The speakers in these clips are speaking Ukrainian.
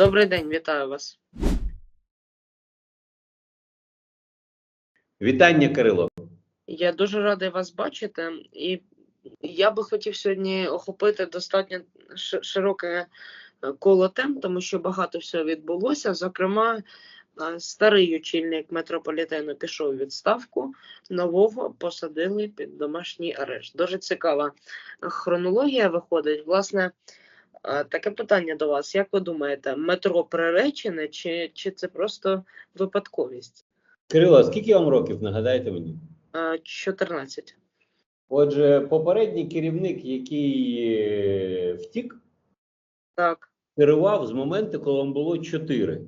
Добрий день, вітаю вас. Вітання, Кирило. Я дуже радий вас бачити, і я би хотів сьогодні охопити достатньо широке е, коло тем, тому що багато всього відбулося. Зокрема, е, старий очільник метрополітену пішов у відставку, нового посадили під домашній арешт. Дуже цікава хронологія виходить. Власне, таке питання до вас: як ви думаєте, метро приречене, чи, чи це просто випадковість? Кирило, скільки вам років, нагадайте мені? Е, 14. Отже, попередній керівник, який е, втік, Так. керував з моменту, коли вам було 4.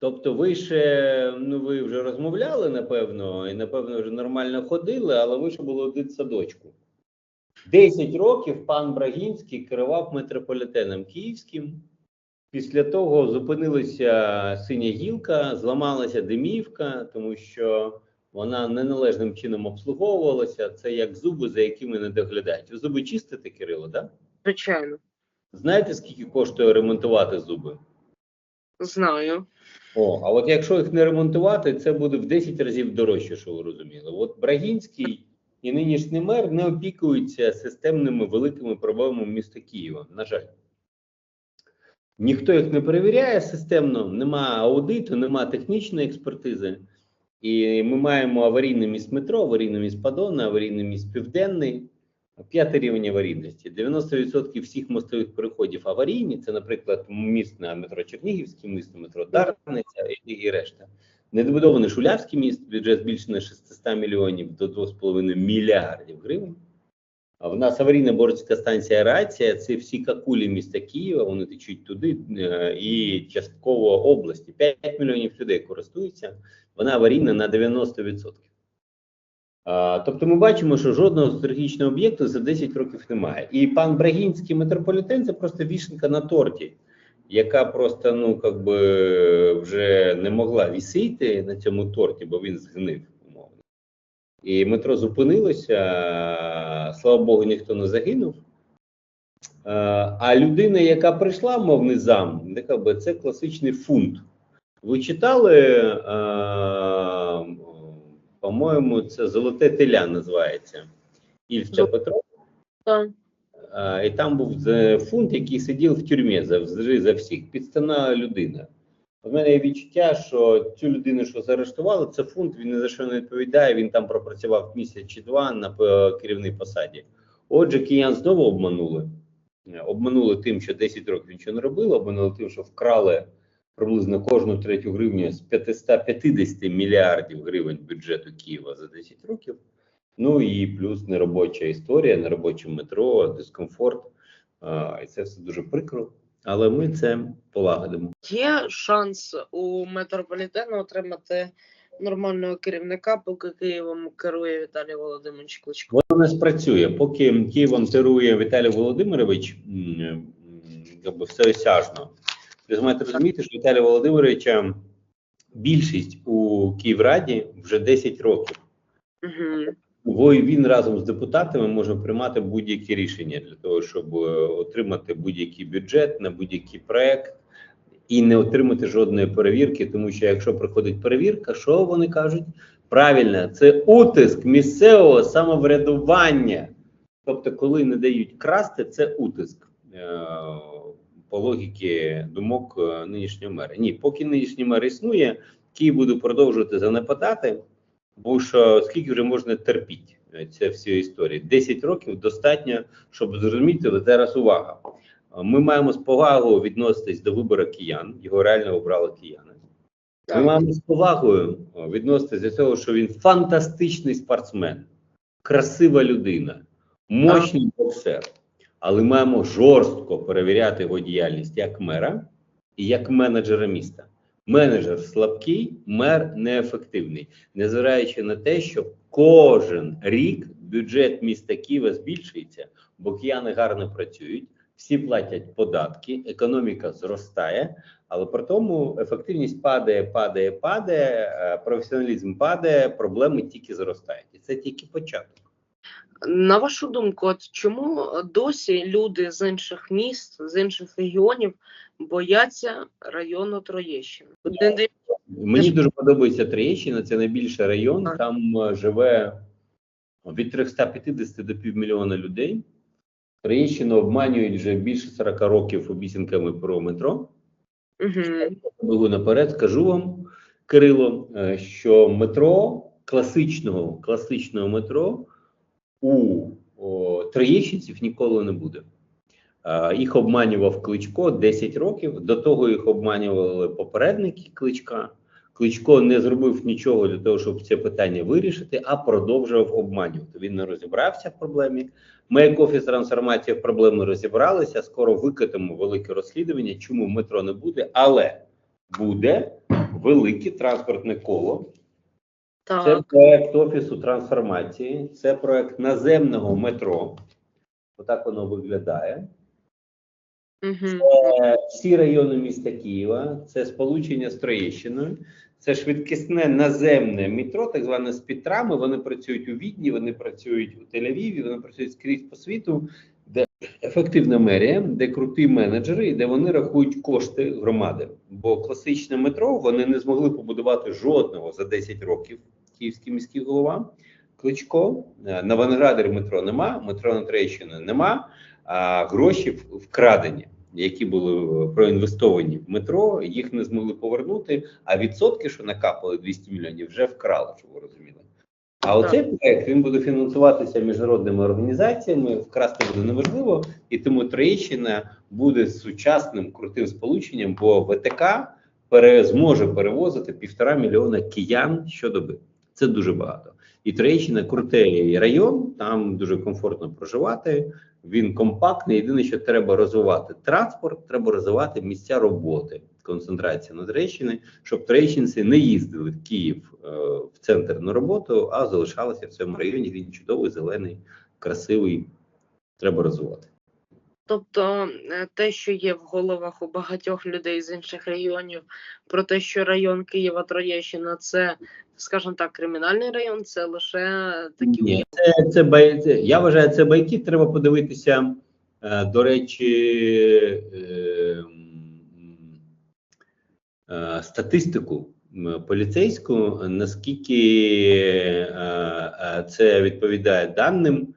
Тобто, ви ще, ну ви вже розмовляли, напевно, і напевно вже нормально ходили, але ви ще були один садочку. 10 років пан Брагінський керував метрополітеном Київським. Після того зупинилася синя гілка, зламалася димівка, тому що вона неналежним чином обслуговувалася. Це як зуби, за якими не доглядають. Ви зуби чистите, Кирило, так? Звичайно, Знаєте, скільки коштує ремонтувати зуби? знаю. О, а от якщо їх не ремонтувати, це буде в 10 разів дорожче, що ви розуміли. От Брагінський і нинішній мер не опікуються системними великими проблемами міста Києва. На жаль. Ніхто їх не перевіряє системно, нема аудиту, нема технічної експертизи. І ми маємо аварійний міст метро, аварійний міст Падона, аварійний міст Південний, п'ятий рівень аварійності. 90% всіх мостових переходів аварійні. Це, наприклад, міст на метро Чернігівський, міст на метро Дарниця і решта. Недобудований Шулявський міст, бюджет збільшений з 600 мільйонів до 2,5 мільярдів гривень. В нас аварійна борська станція Рація, це всі какулі міста Києва, вони течуть туди е, і частково області. 5 мільйонів людей користуються, вона аварійна на 90%. А, тобто ми бачимо, що жодного стратегічного об'єкту за 10 років немає. І пан Брагінський метрополітен це просто вішенка на торті, яка просто ну как би вже не могла вісити на цьому торті, бо він згнив умовно. І метро зупинилося. Слава Богу, ніхто не загинув. А людина, яка прийшла, мовний зам, це класичний фунт. Ви читали, по-моєму, це Золоте теля називається Ільфа Петро. Так. І там був фунт, який сидів в тюрмі за, за всіх. Підставна людина. У мене є відчуття, що цю людину, що заарештували, це фунт, він ні за що не відповідає. Він там пропрацював місяць чи два на е, керівній посаді. Отже, киян знову обманули. Обманули тим, що 10 років нічого не робили, обманули тим, що вкрали приблизно кожну третю гривню з 550 мільярдів гривень бюджету Києва за 10 років. Ну і плюс неробоча історія, неробоче метро, дискомфорт. І це все дуже прикро. Але ми це полагодимо. Є шанс у метрополітену отримати нормального керівника, поки Києвом керує Віталій Володимирович Кличко. Воно не спрацює. Поки Києвом керує Віталій Володимирович, якби всеосяжно. Ви маєте розуміти, що Віталія Володимировича більшість у Київраді вже 10 років. Угу. Він разом з депутатами може приймати будь-які рішення для того, щоб е, отримати будь-який бюджет на будь-який проект і не отримати жодної перевірки. Тому що якщо приходить перевірка, що вони кажуть? Правильно, це утиск місцевого самоврядування. Тобто, коли не дають красти, це утиск е, по логіки думок е, нинішнього мера. Ні, поки нинішній мер існує, Київ буде продовжувати занепадати. Бо що скільки вже можна терпіти е, це всі історії? 10 років достатньо, щоб зрозуміти, але зараз увага. Е, Ми маємо з повагою відноситись до вибору киян, його реально обрали кияни. Ми маємо з повагою е, відноситись до того, що він фантастичний спортсмен, красива людина, мощний боксер. Але маємо жорстко перевіряти його діяльність як мера і як менеджера міста. Менеджер слабкий, мер неефективний, незважаючи на те, що кожен рік бюджет міста Києва збільшується, бо кияни гарно працюють, всі платять податки, економіка зростає, але при тому ефективність падає, падає, падає, е, професіоналізм падає, проблеми тільки зростають. І це тільки початок. На вашу думку, от чому досі люди з інших міст, з інших регіонів бояться району Троєщини? Мені дуже подобається Троєщина, це найбільший район. Так. Там е, живе від 350 до півмільйона людей. Троєщину обманюють вже більше 40 років обіцянками про метро. Бігу наперед, скажу вам, Кирило, е, що метро класичного, класичного метро у троєщинців ніколи не буде. Е, Їх обманював Кличко 10 років. До того їх обманювали попередники Кличка. Кличко не зробив нічого для того, щоб це питання вирішити, а продовжував обманювати. Він не розібрався в проблемі. Ми, як офіс трансформації в проблеми розібралися. Скоро викатимо велике розслідування, чому метро не буде, але буде велике транспортне коло. Це Так, проект офісу трансформації, це проект наземного метро. Отак воно виглядає. Мгм. Е, Всі райони міста Києва, це сполучення з Троєщиною, це швидкісне наземне метро, так зване з Петрами. Вони працюють у Відні, вони працюють у Тель-Авіві, вони працюють скрізь по світу, де ефективна мерія, де круті менеджери, і де вони рахують кошти громади. Бо класичне метро вони не змогли побудувати жодного за 10 років. Київський міський голова Кличко. Е, На Виноградарі метро нема, метро на Троєщині нема а гроші вкрадені, які були е, проінвестовані в метро, їх не змогли повернути. А відсотки, що накапали 200 мільйонів, вже вкрали, щоб ви розуміли. А оцей проект він буде фінансуватися міжнародними організаціями, вкрасти буде неможливо, і тому Троєщина буде сучасним крутим сполученням, бо ВТК пере, зможе перевозити півтора мільйона киян щодоби. Це дуже багато. І Троєщина крутий район, там дуже комфортно проживати. Він компактний. Єдине, що треба розвивати транспорт, треба розвивати місця роботи, концентрація на Троєщини, щоб троєщинці не їздили в Київ е, в центр на роботу, а залишалися в цьому районі. Він чудовий, зелений, красивий. Треба розвивати. Тобто е, те, що є в головах у багатьох людей з інших регіонів, про те, що район Києва Троєщина це, скажімо так, кримінальний район, це лише такі Ні, це, це, бай- я вважаю, це байки. Треба подивитися. Е, до речі, е, статистику поліцейську, наскільки це відповідає даним,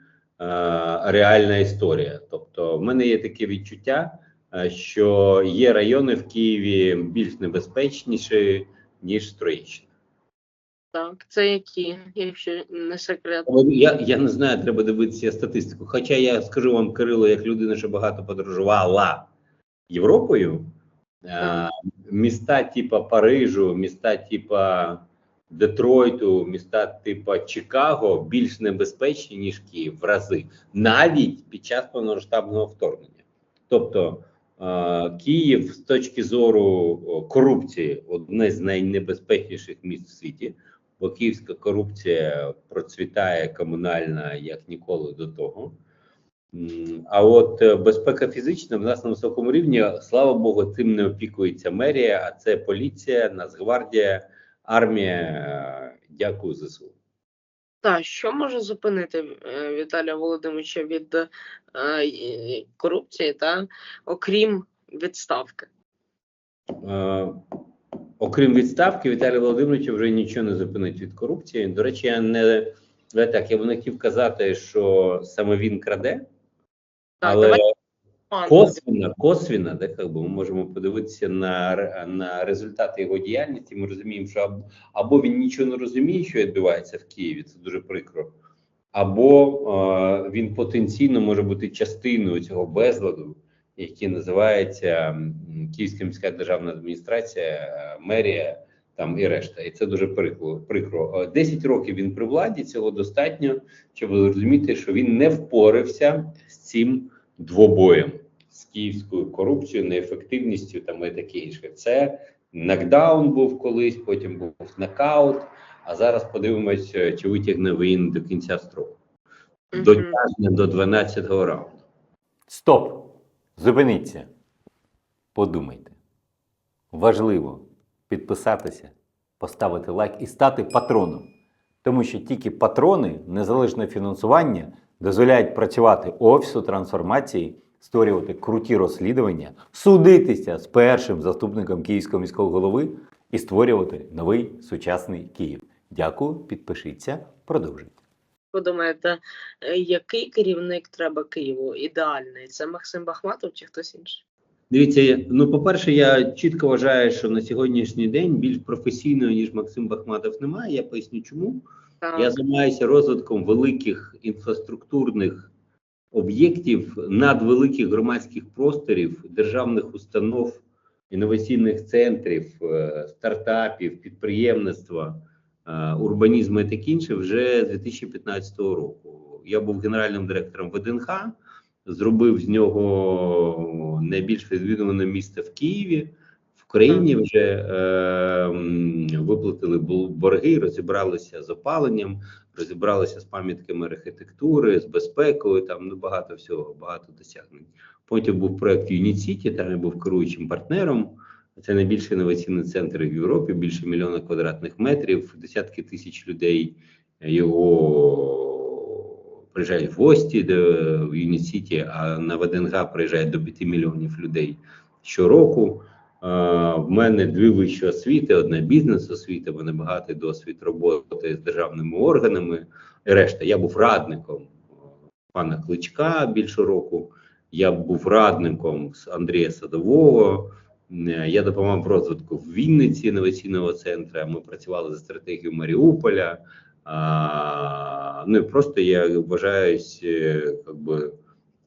реальна історія. Тобто, в мене є таке відчуття, е, що є райони в Києві більш небезпечніші, ніж Троєщина. так. Це які, якщо не секрет. Я, я не знаю, треба дивитися статистику. Хоча я скажу вам, Кирило, як людина, що багато подорожувала Європою, е, міста типа Парижу, міста типа Детройту, міста типа Чикаго більш небезпечні, ніж Київ в рази, навіть під час повномасштабного вторгнення. Тобто е, Київ з точки зору корупції одне з найнебезпечніших міст в світі бо київська корупція процвітає комунальна як ніколи до того. А от е, безпека фізична в нас на високому рівні, слава Богу, цим не опікується мерія, а це поліція, Нацгвардія, армія. Е, Дякую ЗСУ. Так, що може зупинити е, Віталія Володимировича від е, корупції, та окрім відставки? Е, Окрім відставки, Віталій Володимирович вже нічого не зупинить від корупції. До речі, я не так, я б не хотів казати, що саме він краде, Так, але давай Пан, косвенно, косвенно, да, как би, ми можемо подивитися на, на результати його діяльності. Ми розуміємо, що аб- або він нічого не розуміє, що відбувається в Києві, це дуже прикро, або е, він потенційно може бути частиною цього безладу, який називається Київська міська державна адміністрація, е, мерія там і решта. І це дуже прикро. прикро. Е, 10 років він при владі, цього достатньо, щоб ви розуміти, що він не впорався з цим двобоєм з київською корупцією, неефективністю там і таке інше. Це нокдаун був колись, потім був нокаут. А зараз подивимось, е, чи витягне він до кінця строку. Дотягне до 12-го раунду. Стоп! Зупиніться. Подумайте. Важливо підписатися, поставити лайк і стати патроном. Тому що тільки патрони, незалежне фінансування дозволяють працювати офісу трансформації, створювати круті розслідування, судитися з першим заступником Київського міського голови і створювати новий сучасний Київ. Дякую, підпишіться, продовжуйте. Ви думаєте, е, який керівник треба Києву? Ідеальний? Це Максим Бахматов чи хтось інший? Дивіться, ну по-перше, я чітко вважаю, що на сьогоднішній день більш професійного, ніж Максим Бахматов, немає. Я поясню чому. Я займаюся розвитком великих інфраструктурних об'єктів, надвеликих громадських просторів, державних установ, інноваційних центрів, е, стартапів, підприємництва, е, урбанізму і таке інше вже з 2015 року. Я був генеральним директором ВДНХ, зробив з нього найбільш відвідуване місце в Києві. В країні вже е, виплатили борги, розібралися з опаленням, розібралися з пам'ятками архітектури, з безпекою. Там ну багато всього, багато досягнень. Потім був проект City, там я був керуючим партнером. Це найбільший інноваційний центр в Європі, більше мільйона квадратних метрів, десятки тисяч людей його приїжджають в гості де, в Unit City, а на ВДНГ приїжджають до 5 мільйонів людей щороку. В мене дві вищі освіти, одна бізнес-освіта, мене багатий досвід роботи з державними органами. І решта, я був радником пана Кличка більше року. Я був радником Андрія Садового. Е, Я допомагав розвитку в Вінниці інноваційного центру. Ми працювали за стратегією Маріуполя. А, ну і просто я вважаюсь е, как би,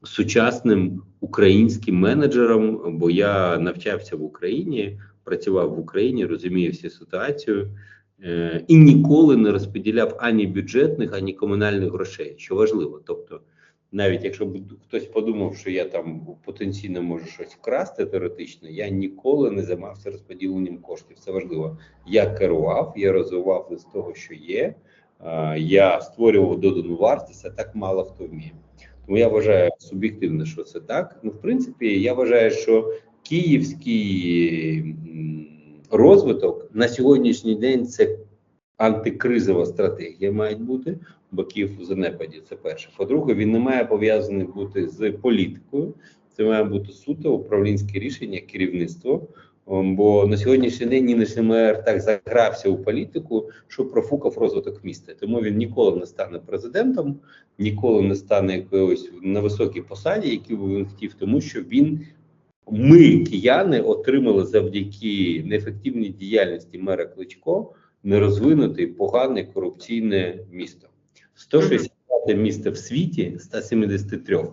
сучасним українським менеджером, бо я навчався в Україні, працював в Україні, розумію всю ситуацію е, і ніколи не розподіляв ані бюджетних, ані комунальних грошей, що важливо. Тобто, навіть якщо б хтось подумав, що я там потенційно можу щось вкрасти теоретично, я ніколи не займався розподіленням коштів. Це важливо. Я керував, я розвивав з того, що є. Е, Я створював додану вартість, а так мало хто вміє. Тому я вважаю суб'єктивно, що це так. Ну, в принципі, я вважаю, що київський розвиток на сьогоднішній день це антикризова стратегія має бути, бо Київ у занепаді. Це перше. По-друге, він не має пов'язаний бути з політикою. Це має бути суто управлінське рішення, керівництво. Ом, Бо на сьогоднішній день нинішній мер так загрався у політику, що профукав розвиток міста. Тому він ніколи не стане президентом, ніколи не стане якоюсь на високій посаді, яку би він хотів, тому що він ми, кияни, отримали завдяки неефективній діяльності мера Кличко нерозвинуте, погане корупційне місто. 160 місто в світі, 173.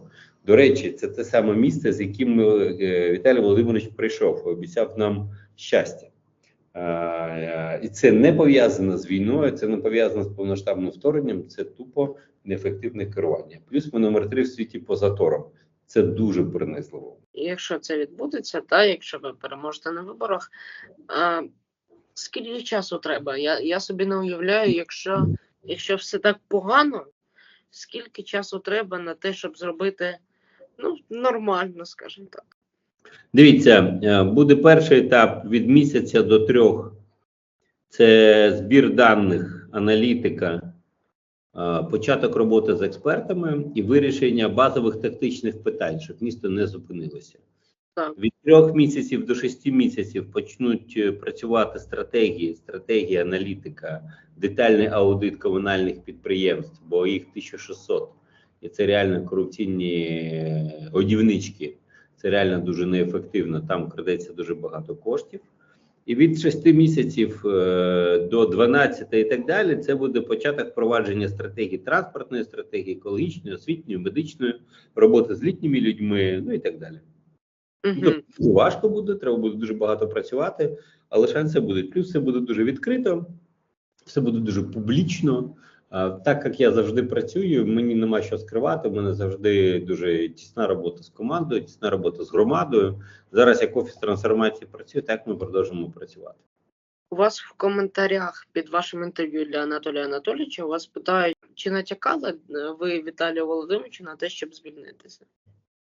До речі, це те саме місце, з яким е, Віталій Володимирович прийшов, обіцяв нам щастя. Е, І це не пов'язано з війною, це не пов'язано з повноштабним вторгненням, це тупо неефективне керування. Плюс ми номер три в світі по заторам. Це дуже принизливо. Якщо це відбудеться, та якщо ви переможете на виборах, а, скільки часу треба? Я, я собі не уявляю, якщо, якщо все так погано, скільки часу треба на те, щоб зробити ну, нормально, скажімо так. Дивіться, е, буде перший етап від місяця до трьох. Це збір даних, аналітика, е, початок роботи з експертами і вирішення базових тактичних питань, щоб місто не зупинилося. Так. Від трьох місяців до шести місяців почнуть е, працювати стратегії, стратегія, аналітика, детальний аудит комунальних підприємств, бо їх 1600. І це реально корупційні е, годівнички. Це реально дуже неефективно. Там крадеться дуже багато коштів. І від 6 місяців е, до 12 і так далі, це буде початок впровадження стратегії транспортної стратегії, екологічної, освітньої, медичної, роботи з літніми людьми, ну і так далі. Угу. Тобто важко буде, треба буде дуже багато працювати, але шанси будуть. Плюс все буде дуже відкрито, все буде дуже публічно. Так як я завжди працюю, мені нема що скривати. У мене завжди дуже тісна робота з командою, тісна робота з громадою. Зараз як офіс трансформації працює, так ми продовжимо працювати. У вас в коментарях під вашим інтерв'ю для Анатолія Анатолійовича вас питають, чи натякали е, ви Віталію Володимировичу на те, щоб звільнитися?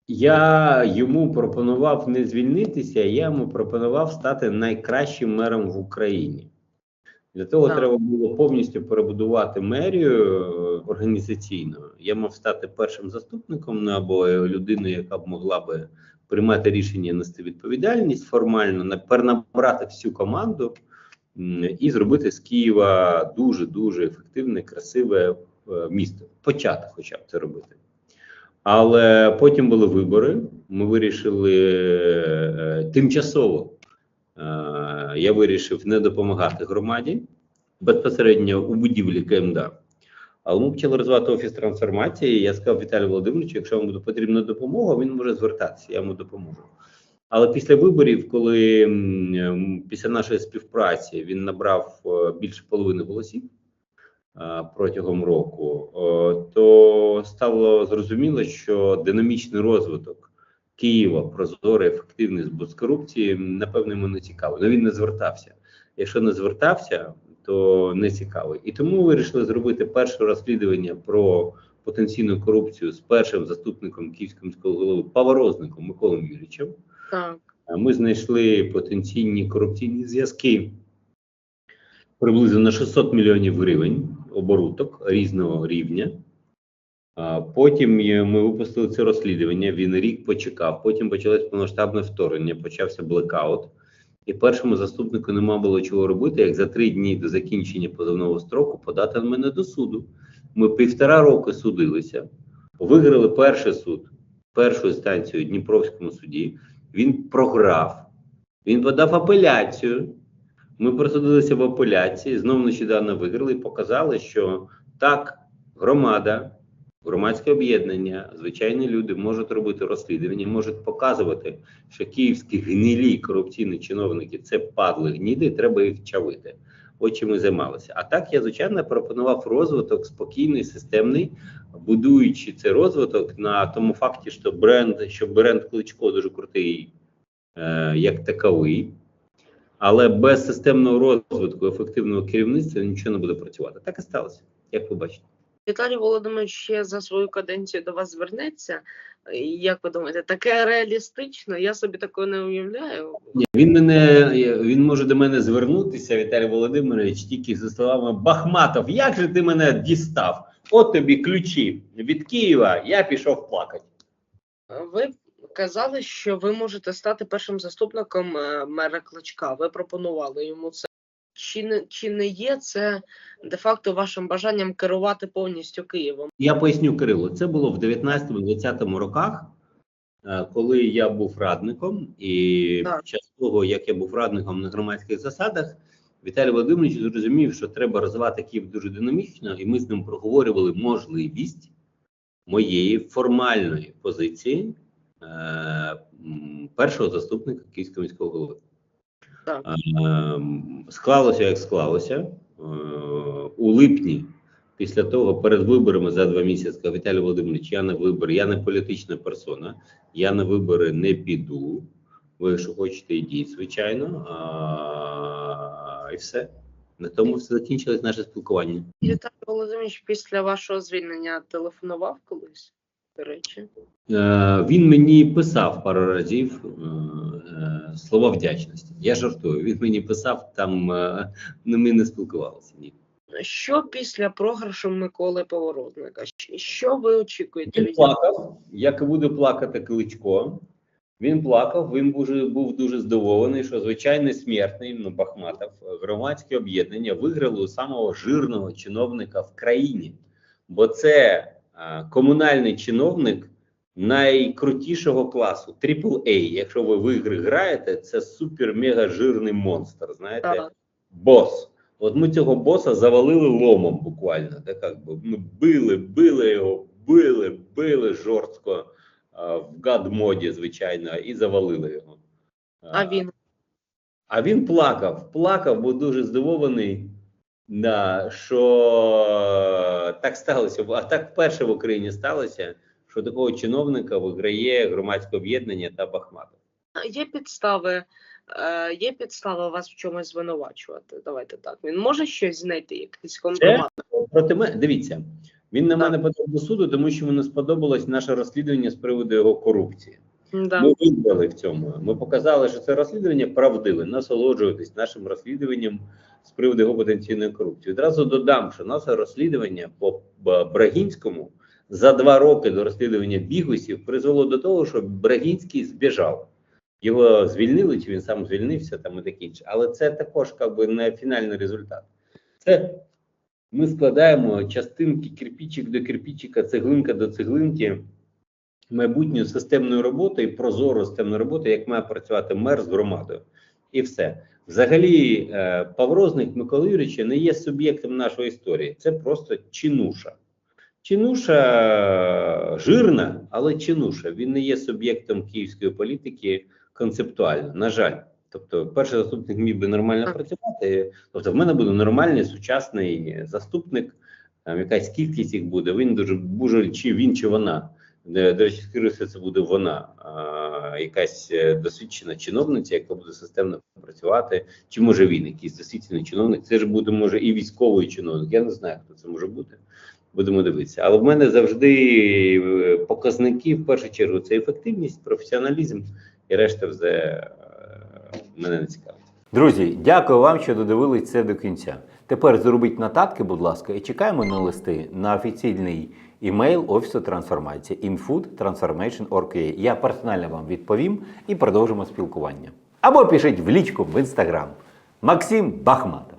Я йому пропонував не звільнитися, я йому пропонував стати найкращим мером в Україні. Для того Так. треба було повністю перебудувати мерію е, організаційно. Я мав стати першим заступником ну, або людиною, яка б могла би приймати рішення, нести відповідальність формально, перенабрати всю команду і зробити з Києва дуже дуже ефективне, красиве е, місто. Почати, хоча б це робити. Але потім були вибори. Ми вирішили е, тимчасово. Е, Я вирішив не допомагати громаді безпосередньо у будівлі КМДА. Але ми почали розвивати офіс трансформації. Я сказав Віталію Володимировичу, якщо вам буде потрібна допомога, він може звертатися, я йому допоможу. Але після виборів, коли після нашої співпраці він набрав е, більше половини голосів е, протягом року, то стало зрозуміло, що динамічний розвиток Києва, прозорий, ефективний без корупції, напевно, йому не цікаво. Ну він не звертався. Якщо не звертався, то не цікавий. І тому вирішили зробити перше розслідування про потенційну корупцію з першим заступником Київського міського голови Поворозником Миколом Юрійовичем. Так. Ми знайшли потенційні корупційні зв'язки приблизно на 600 мільйонів гривень оборудок різного рівня. Потім ми випустили це розслідування. Він рік почекав. Потім почалось повноштабне вторгнення, почався блекаут. І першому заступнику нема було чого робити, як за три дні до закінчення позовного строку подати мене до суду. Ми півтора роки судилися, виграли перший суд, першу інстанцію у Дніпровському суді. Він програв. Він подав апеляцію. Ми просудилися в апеляції, знову нещодавно виграли і показали, що так, громада, громадське об'єднання, звичайні люди можуть робити розслідування, можуть показувати, що київські гнилі корупційні чиновники це падли гніди, треба їх чавити. От чим ми займалися. А так я звичайно пропонував розвиток спокійний, системний, будуючи цей розвиток на тому факті, що бренд, що бренд Кличко дуже крутий, е, як таковий, але без системного розвитку, ефективного керівництва нічого не буде працювати. Так і сталося, як ви бачите. Віталій Володимирович ще за свою каденцію до вас звернеться. Як ви думаєте, таке реалістично? Я собі такого не уявляю. Ні, він мене він може до мене звернутися, Віталій Володимирович, тільки за словами Бахматов. Як же ти мене дістав? От тобі ключі від Києва. Я пішов плакати. Ви казали, що ви можете стати першим заступником е, мера Кличка. Ви пропонували йому це. Чи не, чи не є це де-факто вашим бажанням керувати повністю Києвом? Я поясню Кирило. Це було в 19-20 роках, е, коли я був радником, і Так. під час того, як я був радником на громадських засадах, Віталій Володимирович зрозумів, що треба розвивати Київ дуже динамічно, і ми з ним проговорювали можливість моєї формальної позиції е, першого заступника Київського міського голови. Ем, Склалося, як склалося. Е, У липні, після того, перед виборами за два місяці, Віталій Володимирович, я на вибори, я не політична персона, я на вибори не піду. Ви, якщо хочете, йдіть, звичайно. А, і все. На тому все закінчилось наше спілкування. Віталій Володимирович після вашого звільнення телефонував колись, до речі. Е, Він мені писав пару разів е, слова вдячності. Я жартую. Він мені писав там, е, ну, ми не спілкувалися. Ні. Що після програшу Миколи Поворозника? Щ- Що ви очікуєте Він плакав, як і буде плакати Кличко. Він плакав, він був, дуже здивований, що звичайний смертний ну, Бахматов, громадське об'єднання виграло у самого жирного чиновника в країні. Бо це комунальний чиновник найкрутішого класу, AAA. Якщо ви в ігри граєте, це супер-мега жирний монстр. Знаєте, бос. От ми цього боса завалили ломом буквально. Так, як би, ми били, били його, били, били жорстко а, в гад-моді, звичайно, і завалили його. А він А він плакав, плакав, був дуже здивований, да, що так сталося. А так вперше в Україні сталося, що такого чиновника виграє громадське об'єднання та Бахматов. є підстави, е, є підстави вас в чомусь звинувачувати. Давайте так. Він може щось знайти, якийсь компромат. Проти мене, дивіться, він на Так. мене подав до суду, тому що йому не сподобалось наше розслідування з приводу його корупції. Да. Ми виграли в цьому. Ми показали, що це розслідування правдиве. Насолоджуйтесь нашим розслідуванням з приводу його потенційної корупції. Відразу додам, що наше розслідування по Брагінському за два роки до розслідування бігусів призвело до того, що Брагінський збіжав. Його звільнили, чи він сам звільнився, там і таке інше. Але це також би, не фінальний результат. Це ми складаємо частинки кирпічик до кирпічика, цеглинка до цеглинки майбутньої системної роботи і прозору системної роботи, як має працювати мер з громадою. І все. Взагалі, е, Паврозник Микола Юрійович не є суб'єктом нашої історії. Це просто чинуша. Чинуша жирна, але чинуша. Він не є суб'єктом київської політики концептуально. На жаль. Тобто, перший заступник міг би нормально працювати. Тобто, в мене буде нормальний сучасний заступник, там якась кількість їх буде. Він дуже дуже чи він, чи вона. До речі, скоріше це буде вона, а, якась е, досвідчена чиновниця, яка буде системно працювати. Чи може він, якийсь досвідчений чиновник? Це ж буде може і військовий чиновник. Я не знаю, хто це може бути. Будемо дивитися. Але в мене завжди е, показники в першу чергу це ефективність, професіоналізм і решта вже е, мене не цікавить. Друзі, дякую вам, що додивились це до кінця. Тепер зробіть нотатки, будь ласка, і чекаємо на листи на офіційний імейл Офісу трансформації infood.transformation.org.ua. Я персонально вам відповім і продовжимо спілкування. Або пишіть в лічку в інстаграм. Максим Бахматов.